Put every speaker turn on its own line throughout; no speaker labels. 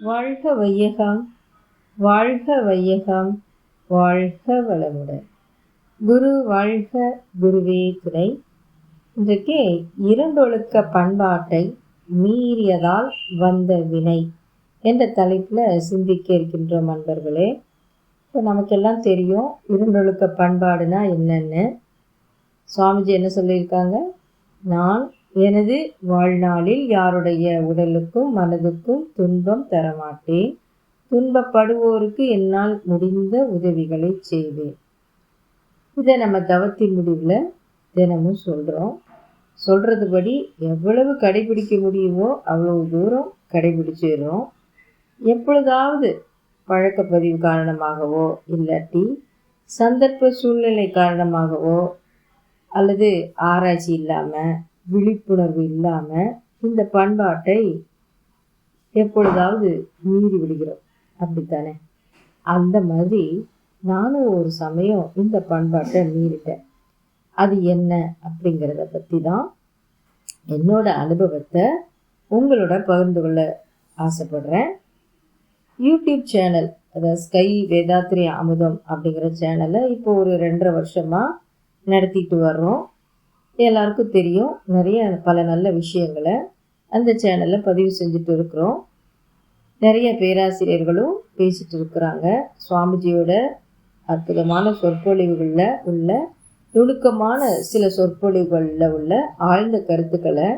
வாழ்க வையகம் வாழ்க வையகம் வாழ்க வளமுடன். குரு வாழ்க குருவே துணை. இன்றைக்கு இரண்டொழுக்க பண்பாட்டை மீறியதால் வந்த வினை என்ற தலைப்பில் சிந்திக்க இருக்கின்றோம் அன்பர்களே. இப்போ நமக்கெல்லாம் தெரியும் இரண்டொழுக்க பண்பாடுனா என்னென்னு. சுவாமிஜி என்ன சொல்லியிருக்காங்க? நான் எனது வாழ்நாளில் யாருடைய உடலுக்கும் மனதுக்கும் துன்பம் தரமாட்டேன். துன்பப்படுவோருக்கு என்னால் முடிந்த உதவிகளை செய்வேன். இதை நம்ம தவத்தின் முடிவில் தினமும் சொல்கிறோம் சொல்கிறதுபடி எவ்வளவு கடைபிடிக்க முடியுமோ அவ்வளவு தூரம் கடைபிடிச்சிடுறோம். எப்பொழுதாவது பழக்கப்பதிவு காரணமாகவோ இல்லாட்டி சந்தர்ப்ப சூழ்நிலை காரணமாகவோ அல்லது ஆராய்ச்சி இல்லாமல் விழிப்புணர்வு இல்லாமல் இந்த பண்பாட்டை எப்பொழுதாவது மீறி விடுகிறோம். அப்படித்தானே? அந்த மாதிரி நானும் ஒரு சமயம் இந்த பண்பாட்டை மீறிட்டேன். அது என்ன அப்படிங்கிறத பற்றி தான் என்னோட அனுபவத்தை உங்களோட பகிர்ந்து கொள்ள ஆசைப்படுறேன். யூடியூப் சேனல் அதாவது ஸ்கை வேதாத்ரி அமுதம் அப்படிங்கிற சேனலை இப்போ ஒரு ரெண்டரை வருஷமாக நடத்திட்டு வர்றோம். எல்லாருக்கும் தெரியும் நிறைய பல நல்ல விஷயங்களை அந்த சேனலில் பதிவு செஞ்சுட்டு இருக்கிறோம். நிறைய பேராசிரியர்களும் பேசிட்டு இருக்கிறாங்க. சுவாமிஜியோட அற்புதமான சொற்பொழிவுகளில் உள்ள நுணுக்கமான சில சொற்பொழிவுகளில் உள்ள ஆழ்ந்த கருத்துக்களை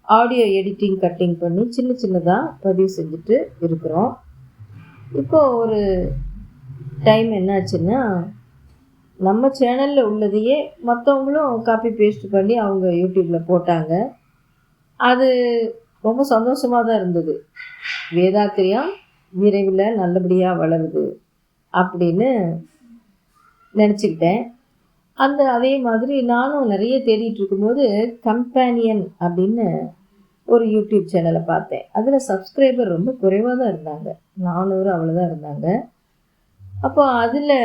ஆடியோ எடிட்டிங் கட்டிங் பண்ணி சின்ன சின்னதாக பதிவு செஞ்சுட்டு இருக்கிறோம். இப்போது ஒரு டைம் என்னாச்சுன்னா நம்ம சேனலில் உள்ளதையே மற்றவங்களும் காப்பி பேஸ்ட் பண்ணி அவங்க யூடியூப்பில் போட்டாங்க. அது ரொம்ப சந்தோஷமாக தான் இருந்தது. வேதாத்திரியம் விரைவில் நல்லபடியாக வளருது அப்படின்னு நினச்சிக்கிட்டேன். அந்த அதே மாதிரி நானும் நிறைய தேடிட்டு இருக்கும்போது கம்பேனியன் அப்படின்னு ஒரு யூடியூப் சேனலை பார்த்தேன். அதில் சப்ஸ்கிரைபர் ரொம்ப குறைவாக தான் இருந்தாங்க. நானூறு அவ்வளோதான் இருந்தாங்க. அப்போ அதில்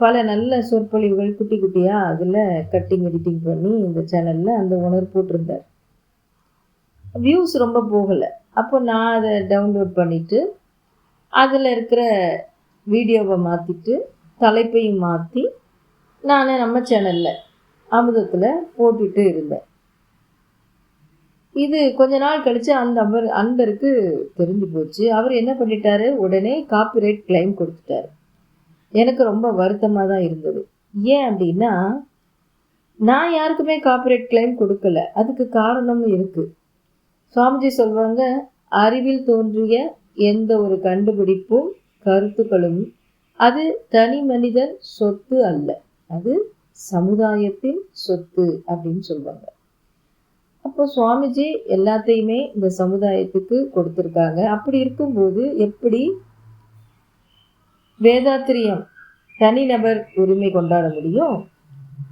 பல நல்ல சொற்பொழிவுகள் குட்டி குட்டியாக அதில் கட்டிங் எடிட்டிங் பண்ணி இந்த சேனலில் அந்த உணர்வு போட்டிருந்தார். வியூஸ் ரொம்ப போகலை. அப்போ நான் அதை டவுன்லோட் பண்ணிவிட்டு அதில் இருக்கிற வீடியோவை மாற்றிட்டு தலைப்பையும் மாற்றி நான் நம்ம சேனலில் அமுதத்தில் போட்டுட்டு இருந்தேன். இது கொஞ்ச நாள் கழித்து அந்த அன்பர் அன்பருக்கு தெரிஞ்சு போச்சு. அவர் என்ன பண்ணிட்டாரு? உடனே காப்பிரைட் கிளைம் கொடுத்துட்டாரு. எனக்கு ரொம்ப வருத்தமாக தான் இருந்தது. ஏன் அப்படின்னா நான் யாருக்குமே காப்பரேட் கிளைம் கொடுக்கல. அதுக்கு காரணமும் இருக்குது சுவாமிஜி சொல்வாங்க அறிவில் தோன்றிய எந்த ஒரு கண்டுபிடிப்பும் கருத்துக்களும் அது தனி மனிதன் சொத்து அல்ல. அது சமுதாயத்தின் சொத்து அப்படின்னு சொல்லுவாங்க அப்போ சுவாமிஜி எல்லாத்தையுமே இந்த சமுதாயத்துக்கு கொடுத்துருக்காங்க. அப்படி இருக்கும்போது எப்படி வேதாத்திரியம் தனிநபர் உரிமை கொண்டாட முடியும்?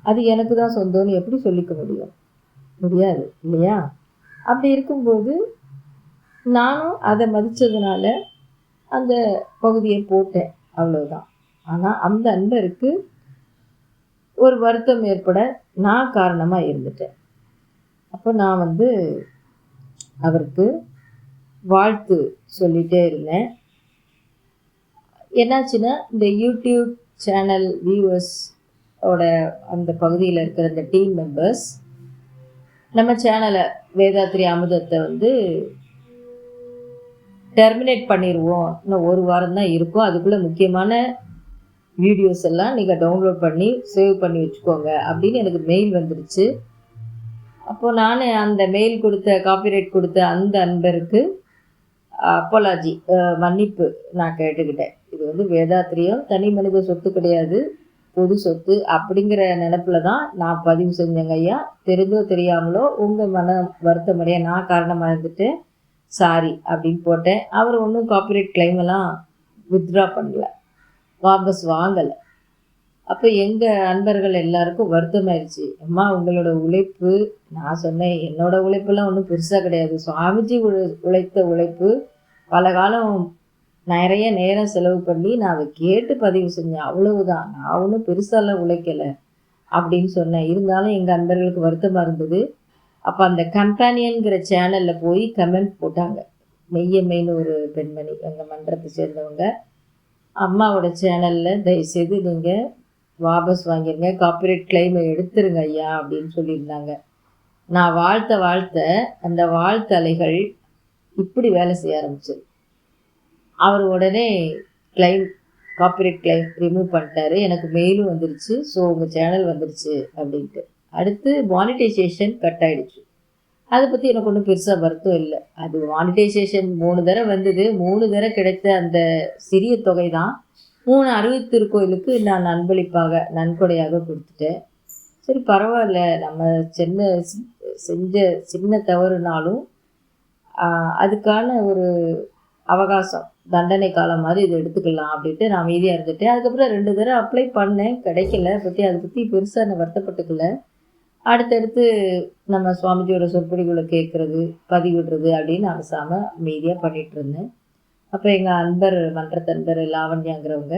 அது எனக்கு தான் சொந்தம்னு எப்படி சொல்லிக்க முடியும்? முடியாது இல்லையா? அப்படி இருக்கும்போது நானும் அதை மதித்ததுனால அந்த பகுதியை போட்டேன் அவ்வளோதான் ஆனால் அந்த அன்பருக்கு ஒரு வருத்தம் ஏற்பட நான் காரணமாக இருந்துட்டேன். அப்போ நான் வந்து அவருக்கு வாழ்த்து சொல்லிகிட்டே இருந்தேன். என்னாச்சுன்னா இந்த யூடியூப் சேனல் வியூவர்ஸோட அந்த பகுதியில் இருக்கிற அந்த டீம் மெம்பர்ஸ் நம்ம சேனலை வேதாத்ரி அமுதத்தை வந்து டெர்மினேட் பண்ணிடுவோம் இன்னும் ஒரு வாரம் தான் இருக்கும். அதுக்குள்ளே முக்கியமான வீடியோஸ் எல்லாம் நீங்கள் டவுன்லோட் பண்ணி சேவ் பண்ணி வச்சுக்கோங்க அப்படின்னு எனக்கு மெயில் வந்துடுச்சு அப்போது நான் அந்த மெயில் கொடுத்த காப்பிரைட் கொடுத்த அந்த அன்பருக்கு அப்போலாஜி மன்னிப்பு நான் கேட்டுக்கிட்டேன். இது வந்து வேதாத்திரியம். தனி மனித சொத்து கிடையாது. பொது சொத்து அப்படிங்கிற நினப்பில் தான் நான் பதிவு செஞ்சேங்க ஐயா. தெரிஞ்சோ தெரியாமலோ உங்கள் மன வருத்தமடைய நான் காரணமாக இருந்துட்டு சாரி அப்படின்னு போட்டேன். அவர் ஒன்றும் காப்பிரைட் கிளைம் எல்லாம் வித்ட்ரா பண்ணல. வாபஸ் வாங்கலை. அப்போ எங்கள் அன்பர்கள் எல்லாருக்கும் வருத்தமாயிருச்சு. அம்மா உங்களோட உழைப்பு நான் சொன்னேன் என்னோட உழைப்பெல்லாம் ஒன்றும் பெருசாக கிடையாது. சுவாமிஜி உழை உழைத்த உழைப்பு பல காலம் நிறைய நேரம் செலவு பண்ணி நான் அதை கேட்டு பதிவு செஞ்சேன். அவ்வளவுதான். நான் ஒன்றும் பெருசாலாம் உழைக்கலை அப்படின்னு சொன்னேன். இருந்தாலும் எங்கள் அன்பர்களுக்கு வருத்தமாக இருந்தது. அப்போ அந்த கம்பானியன்கிற சேனலில் போய் கமெண்ட் போட்டாங்க. மெய்யம்மைன்னு ஒரு பெண்மணி எங்கள் மன்றத்தை சேர்ந்தவங்க. அம்மாவோட சேனலில் தயவுசெய்து நீங்கள் வாபஸ் வாங்கிருங்க. காப்பிரைட் கிளைமை எடுத்துருங்க ஐயா அப்படின்னு சொல்லியிருந்தாங்க. நான் வாழ்த்த வாழ்த்த அந்த வாழ்த்தலைகள் இப்படி வேலை செய்ய ஆரம்பிச்சது. அவர் உடனே கிளைம் காப்பிரைட் கிளைம் ரிமூவ் பண்ணிட்டாரு. எனக்கு மெயிலும் வந்துருச்சு. ஸோ உங்கள் சேனல் வந்துருச்சு அப்படின்ட்டு. அடுத்து மானிட்டைசேஷன் கட் ஆகிடுச்சு அதை பற்றி எனக்கு ஒன்றும் பெருசாக வருத்தம் இல்லை. அது மானிட்டைசேஷன் மூணு தடவை வந்தது. மூணு தடவை கிடைத்த அந்த சிறிய தொகை தான். மூணு அறுபது நான் நண்பளிப்பாக நன்கொடையாக கொடுத்துட்டேன். சரி பரவாயில்ல. நம்ம சின்ன செஞ்ச சின்ன தவறுனாலும் அதுக்கான ஒரு அவகாசம். தண்டனை காலம் மாதிரி இதை எடுத்துக்கலாம் அப்படின்ட்டு நான் அமைதியாக இருந்துட்டேன். அதுக்கப்புறம் ரெண்டு தடவை அப்ளை பண்ணேன். கிடைக்கல. பற்றி அதை பற்றி பெருசாக நான் வருத்தப்பட்டுக்கல அடுத்தடுத்து நம்ம சுவாமிஜியோட சொற்பொழிவுகளை கேட்குறது பதிவிடுறது அப்படின்னு அரசாமல் அமைதியாக பண்ணிட்டு இருந்தேன். அப்போ எங்கள் அன்பர் மன்ற தன்பர் லாவண்யாங்கிறவங்க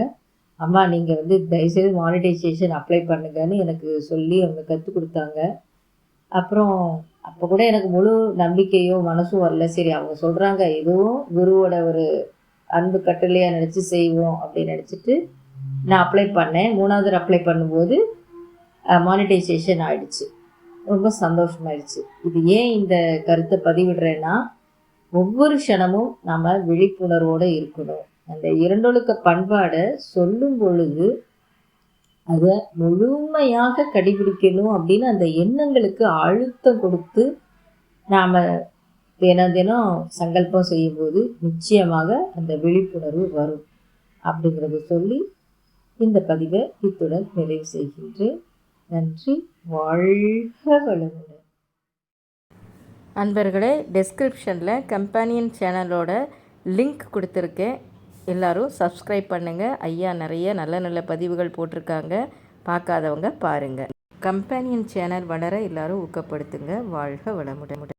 அம்மா நீங்கள் வந்து தயவுசெய்து மானிட்டைசேஷன் அப்ளை பண்ணுங்கன்னு எனக்கு சொல்லி அவங்க கற்றுக் கொடுத்தாங்க. அப்புறம் அப்போ கூட எனக்கு முழு நம்பிக்கையும் மனசும் வரல. சரி அவங்க சொல்கிறாங்க இதுவும் குருவோட ஒரு அன்பு கட்டளையாக நினச்சி செய்வோம் அப்படின்னு நினச்சிட்டு நான் அப்ளை பண்ணேன். மூணாவது அப்ளை பண்ணும்போது மானிட்டைசேஷன் ஆயிடுச்சு. ரொம்ப சந்தோஷமாயிடுச்சு இது ஏன் இந்த கருத்தை பதிவிடுறேன்னா ஒவ்வொரு க்ஷணமும் நம்ம விழிப்புணர்வோடு இருக்கணும். அந்த இரண்டொழுக்க பண்பாடை சொல்லும் பொழுது அதை முழுமையாக கடைபிடிக்கணும் அப்படின்னு அந்த எண்ணங்களுக்கு அழுத்தம் கொடுத்து நாம் தினம் தினம் சங்கல்பம் செய்யும்போது நிச்சயமாக அந்த விழிப்புணர்வு வரும் அப்படிங்கிறத சொல்லி இந்த பதிவை இத்துடன் நிறைவு செய்கின்றேன். நன்றி. வாழ்க வளமுடன்.
அன்பர்களே டெஸ்கிரிப்ஷனில் கம்பேனியன் சேனலோட லிங்க் கொடுத்துருக்கேன். எல்லாரும் சப்ஸ்கிரைப் பண்ணுங்கள் ஐயா நிறைய நல்ல நல்ல பதிவுகள் போட்டிருக்காங்க. பார்க்காதவங்க பாருங்கள் கம்பானியன் சேனல் வளர எல்லாரும் ஊக்கப்படுத்துங்க. வாழ்க வளமுடன்.